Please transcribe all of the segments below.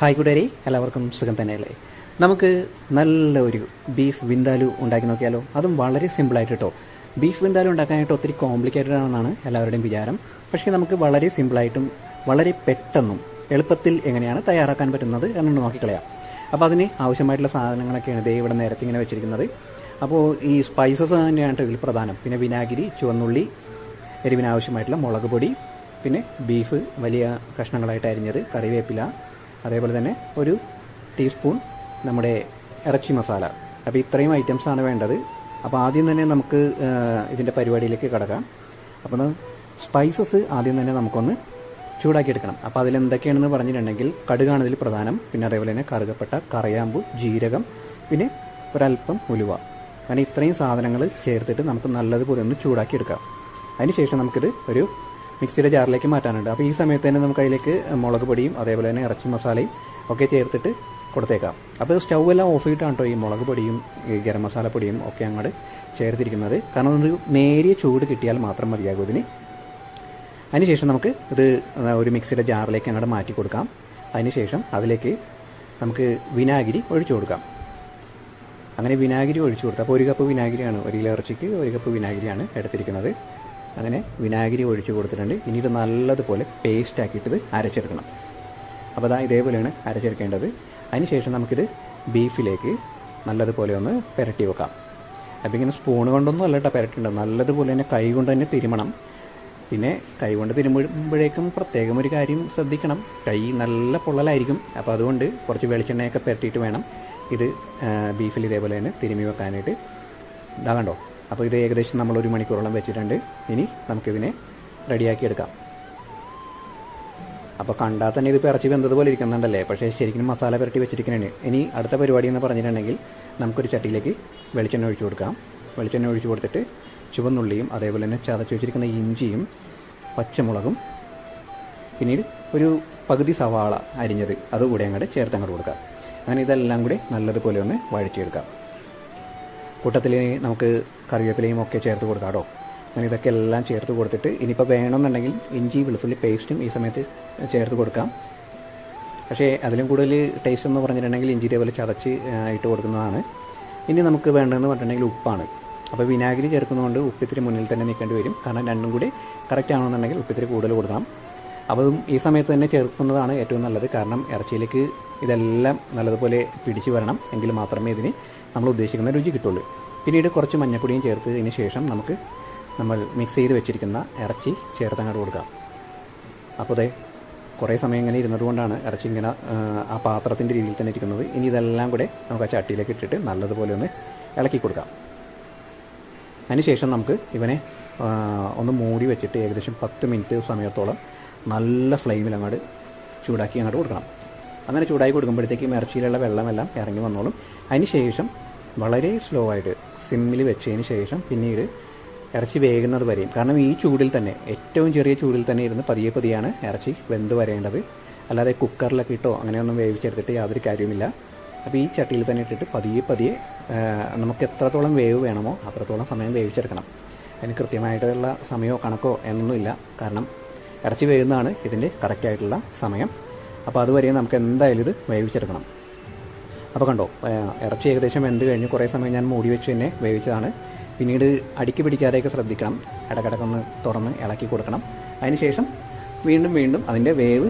Hi കൂട്ടുകാരെ എല്ലാവർക്കും സുഖം തന്നെയല്ലേ? നമുക്ക് നല്ല ഒരു ബീഫ് വിന്താലു ഉണ്ടാക്കി നോക്കിയാലോ? അതും വളരെ സിമ്പിളായിട്ട് കേട്ടോ ബീഫ് വിന്താലു ഉണ്ടാക്കാനായിട്ട് ഒത്തിരി കോംപ്ലിക്കേറ്റഡ് ആണെന്നാണ് എല്ലാവരുടെയും വിചാരം. പക്ഷേ നമുക്ക് വളരെ സിമ്പിളായിട്ടും വളരെ പെട്ടെന്നും എളുപ്പത്തിൽ എങ്ങനെയാണ് തയ്യാറാക്കാൻ പറ്റുന്നത് എന്നൊന്ന് നോക്കിക്കളയാം. അപ്പോൾ അതിന് ആവശ്യമായിട്ടുള്ള സാധനങ്ങളൊക്കെയാണ് ദേ ഇവിടെ നേരത്തെ ഇങ്ങനെ വെച്ചിരിക്കുന്നത്. അപ്പോൾ ഈ സ്പൈസസ് തന്നെയാണ് ഇതിൽ പ്രധാനം. പിന്നെ വിനാഗിരി ചുവന്നുള്ളി എരിവിന് ആവശ്യമായിട്ടുള്ള മുളക് പൊടി പിന്നെ ബീഫ് വലിയ കഷ്ണങ്ങളായിട്ട് അരിഞ്ഞത് കറിവേപ്പില അതേപോലെ തന്നെ ഒരു ടീസ്പൂൺ നമ്മുടെ ഇറച്ചി മസാല. അപ്പോൾ ഇത്രയും ഐറ്റംസ് ആണ് വേണ്ടത്. അപ്പോൾ ആദ്യം തന്നെ നമുക്ക് ഇതിന്റെ പരിപാടിയിലേക്ക് കിടക്കാം. അപ്പോൾ സ്പൈസസ് ആദ്യം തന്നെ നമുക്കൊന്ന് ചൂടാക്കി എടുക്കണം. അപ്പോൾ അതിൽ എന്തൊക്കെയാണെന്ന് പറഞ്ഞിട്ടുണ്ടെങ്കിൽ കടുകാണ് ഇതിൽ പ്രധാനം പിന്നെ അതേപോലെ തന്നെ കറുകപ്പെട്ട കറയാമ്പു ജീരകം പിന്നെ ഒരല്പം ഉലുവ. അങ്ങനെ ഇത്രയും സാധനങ്ങൾ ചേർത്തിട്ട് നമുക്ക് നല്ലതുപോലെ ഒന്ന് ചൂടാക്കി എടുക്കാം. അതിനുശേഷം നമുക്കിത് ഒരു മിക്സിയുടെ ജാറിലേക്ക് മാറ്റാനുണ്ട്. അപ്പോൾ ഈ സമയത്ത് തന്നെ നമുക്ക് അതിലേക്ക് മുളക് പൊടിയും അതേപോലെ തന്നെ ഇറച്ചി മസാലയും ഒക്കെ ചേർത്തിട്ട് കൊടുത്തേക്കാം. അപ്പോൾ സ്റ്റൗ എല്ലാം ഓഫ് ചെയ്തിട്ടാണ് കേട്ടോ ഈ മുളക് പൊടിയും ഈ ഗരം മസാല പൊടിയും ഒക്കെ അങ്ങോട്ട് ചേർത്തിരിക്കുന്നത്. കാരണം ഒരു നേരിയ ചൂട് കിട്ടിയാൽ മാത്രം മതിയാകും ഇതിന്. അതിനുശേഷം നമുക്ക് ഇത് ഒരു മിക്സിയുടെ ജാറിലേക്ക് അങ്ങോട്ട് മാറ്റി കൊടുക്കാം. അതിനുശേഷം അതിലേക്ക് നമുക്ക് വിനാഗിരി ഒഴിച്ചു കൊടുക്കാം. അങ്ങനെ വിനാഗിരി ഒഴിച്ചു കൊടുത്തു അപ്പോൾ ഒരു കപ്പ് വിനാഗിരിയാണ് ഒരു കിലോ ഇറച്ചിക്ക് ഒരു കപ്പ് വിനാഗിരിയാണ് എടുത്തിരിക്കുന്നത്. അങ്ങനെ വിനാഗിരി ഒഴിച്ച് കൊടുത്തിട്ടുണ്ട്. ഇനി ഇത് നല്ലതുപോലെ പേസ്റ്റ് ആക്കിയിട്ട് ഇത് അരച്ചെടുക്കണം. അപ്പോൾ അതാ ഇതേപോലെയാണ് അരച്ചെടുക്കേണ്ടത്. അതിനുശേഷം നമുക്കിത് ബീഫിലേക്ക് നല്ലതുപോലെ ഒന്ന് പുരട്ടി വെക്കാം. അപ്പോൾ ഇങ്ങനെ സ്പൂൺ കൊണ്ടൊന്നും അല്ല കേട്ടോ പുരട്ടേണ്ടത്. നല്ലതുപോലെ തന്നെ കൈ കൊണ്ട് തന്നെ തിരുമണം. പിന്നെ കൈ കൊണ്ട് തിരുമ്പുമ്പോഴേക്കും പ്രത്യേകം ഒരു കാര്യം ശ്രദ്ധിക്കണം. കൈ നല്ല പൊള്ളലായിരിക്കും. അപ്പോൾ അതുകൊണ്ട് കുറച്ച് വെളിച്ചെണ്ണയൊക്കെ പുരട്ടിയിട്ട് വേണം ഇത് ബീഫിൽ ഇതേപോലെ തന്നെ തിരുമി വെക്കാനായിട്ട്. ഇതാ കണ്ടോ? അപ്പോൾ ഇത് ഏകദേശം നമ്മൾ ഒരു മണിക്കൂറോളം വെച്ചിട്ടുണ്ട്. ഇനി നമുക്കിതിനെ റെഡിയാക്കി എടുക്കാം. അപ്പോൾ കണ്ടാൽ തന്നെ ഇത് ഇറച്ചി വെന്തതുപോലെ ഇരിക്കുന്നുണ്ടല്ലേ? പക്ഷേ ശരിക്കും മസാല പുരട്ടി വെച്ചിരിക്കുന്നതാണ്. ഇനി അടുത്ത പരിപാടി എന്ന് പറഞ്ഞിട്ടുണ്ടെങ്കിൽ നമുക്കൊരു ചട്ടിയിലേക്ക് വെളിച്ചെണ്ണ ഒഴിച്ചു കൊടുക്കാം. വെളിച്ചെണ്ണ ഒഴിച്ചു കൊടുത്തിട്ട് ചുവന്നുള്ളിയും അതേപോലെ തന്നെ ചതച്ച് വെച്ചിരിക്കുന്ന ഇഞ്ചിയും പച്ചമുളകും പിന്നീട് ഒരു പകുതി സവാള അരിഞ്ഞത് അതുകൂടെ അങ്ങോട്ട് ചേർത്ത് അങ്ങോട്ട് കൊടുക്കാം. അങ്ങനെ ഇതെല്ലാം കൂടി നല്ലതുപോലെ ഒന്ന് വഴറ്റിയെടുക്കാം. കൂട്ടത്തിൽ നമുക്ക് കറിവേപ്പിലയും ഒക്കെ ചേർത്ത് കൊടുക്കാം കേട്ടോ. അങ്ങനെ ഇതൊക്കെ എല്ലാം ചേർത്ത് കൊടുത്തിട്ട് ഇനിയിപ്പോൾ വേണമെന്നുണ്ടെങ്കിൽ ഇഞ്ചി വെളുത്തുള്ളി പേസ്റ്റും ഈ സമയത്ത് ചേർത്ത് കൊടുക്കാം. പക്ഷേ അതിലും കൂടുതൽ ടേസ്റ്റ് എന്ന് പറഞ്ഞിട്ടുണ്ടെങ്കിൽ ഇഞ്ചി ഇതേപോലെ ചതച്ച് ഇട്ട് കൊടുക്കുന്നതാണ്. ഇനി നമുക്ക് വേണ്ടതെന്ന് പറഞ്ഞിട്ടുണ്ടെങ്കിൽ ഉപ്പാണ്. അപ്പോൾ വിനാഗിരി ചേർക്കുന്നതുകൊണ്ട് ഉപ്പിത്തിരി മുന്നിൽ തന്നെ നിൽക്കേണ്ടി വരും. കാരണം രണ്ടും കൂടി കറക്റ്റ് ആണെന്നുണ്ടെങ്കിൽ ഉപ്പിത്തിരി കൂടുതൽ കൊടുക്കണം. അപ്പോൾ അതും ഈ സമയത്ത് തന്നെ ചേർക്കുന്നതാണ് ഏറ്റവും നല്ലത്. കാരണം ഇറച്ചിയിലേക്ക് ഇതെല്ലാം നല്ലതുപോലെ പിടിച്ചു വരണം. എങ്കിൽ മാത്രമേ ഇതിന് നമ്മൾ ഉദ്ദേശിക്കുന്ന രുചി കിട്ടുള്ളൂ. പിന്നീട് കുറച്ച് മഞ്ഞപ്പൊടിയും ചേർത്തതിന് ശേഷം നമുക്ക് നമ്മൾ മിക്സ് ചെയ്ത് വെച്ചിരിക്കുന്ന ഇറച്ചി ചേർത്ത് അങ്ങോട്ട് കൊടുക്കാം. അപ്പോൾ അതെ കുറേ സമയം ഇങ്ങനെ ഇരുന്നത് കൊണ്ടാണ് ഇറച്ചി ഇങ്ങനെ ആ പാത്രത്തിന്റെ രീതിയിൽ തന്നെ ഇരിക്കുന്നത്. ഇനി ഇതെല്ലാം കൂടെ നമുക്ക് ആ ചട്ടിയിലേക്ക് ഇട്ടിട്ട് നല്ലതുപോലെ ഒന്ന് ഇളക്കി കൊടുക്കാം. അതിനുശേഷം നമുക്ക് ഇവനെ ഒന്ന് മൂടി വെച്ചിട്ട് ഏകദേശം പത്ത് മിനിറ്റ് സമയത്തോളം നല്ല ഫ്ലെയിമിൽ അങ്ങോട്ട് ചൂടാക്കി അങ്ങോട്ട് കൊടുക്കണം. അങ്ങനെ ചൂടായി കൊടുക്കുമ്പോഴത്തേക്കും ഇറച്ചിയിലുള്ള വെള്ളമെല്ലാം ഇറങ്ങി വന്നോളും. അതിന് ശേഷം വളരെ സ്ലോ ആയിട്ട് സിമ്മിൽ വെച്ചതിന് ശേഷം പിന്നീട് ഇറച്ചി വേകുന്നത് വരെയും. കാരണം ഈ ചൂടിൽ തന്നെ ഏറ്റവും ചെറിയ ചൂടിൽ തന്നെ ഇരുന്ന് പതിയെ പതിയാണ് ഇറച്ചി വെന്ത് വരേണ്ടത്. അല്ലാതെ കുക്കറിലൊക്കെ ഇട്ടോ അങ്ങനെയൊന്നും വേവിച്ചെടുത്തിട്ട് യാതൊരു കാര്യവുമില്ല. അപ്പോൾ ഈ ചട്ടിയിൽ തന്നെ ഇട്ടിട്ട് പതിയെ പതിയെ നമുക്ക് എത്രത്തോളം വേവ് വേണമോ അത്രത്തോളം സമയം വേവിച്ചെടുക്കണം. അതിന് കൃത്യമായിട്ടുള്ള സമയമോ കണക്കോ എന്നൊന്നുമില്ല. കാരണം ഇറച്ചി വേകുന്നതാണ് ഇതിന്റെ കറക്റ്റായിട്ടുള്ള സമയം. അപ്പോൾ അതുവരെ നമുക്ക് എന്തായാലും ഇത് വേവിച്ചെടുക്കണം. അപ്പോൾ കണ്ടോ ഇറച്ചി ഏകദേശം വെന്ത് കഴിഞ്ഞ് കുറേ സമയം ഞാൻ മൂടി വെച്ച് തന്നെ വേവിച്ചതാണ്. പിന്നീട് അടുക്കി പിടിക്കാതെയൊക്കെ ശ്രദ്ധിക്കണം. ഇടക്കിടക്കൊന്ന് തുറന്ന് ഇളക്കി കൊടുക്കണം. അതിനുശേഷം വീണ്ടും വീണ്ടും അതിന്റെ വേവ്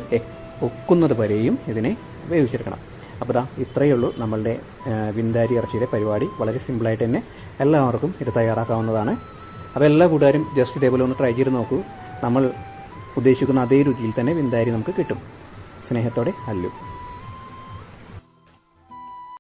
ഒക്കുന്നത് വരെയും ഇതിനെ വേവിച്ചെടുക്കണം. അപ്പോൾ ദാ ഇത്രയേ ഉള്ളൂ നമ്മളുടെ വിന്താരി ഇറച്ചിയുടെ പരിപാടി. വളരെ സിമ്പിളായിട്ട് തന്നെ എല്ലാവർക്കും ഇത് തയ്യാറാക്കാവുന്നതാണ്. അപ്പോൾ എല്ലാ കൂട്ടുകാരും ജസ്റ്റ് ഇതേപോലെ ഒന്ന് ട്രൈ ചെയ്ത് നോക്കൂ. നമ്മൾ ഉദ്ദേശിക്കുന്ന അതേ രുചിയിൽ തന്നെ വിന്താരി നമുക്ക് കിട്ടും. സ്നേഹത്തോടെ അല്ലു.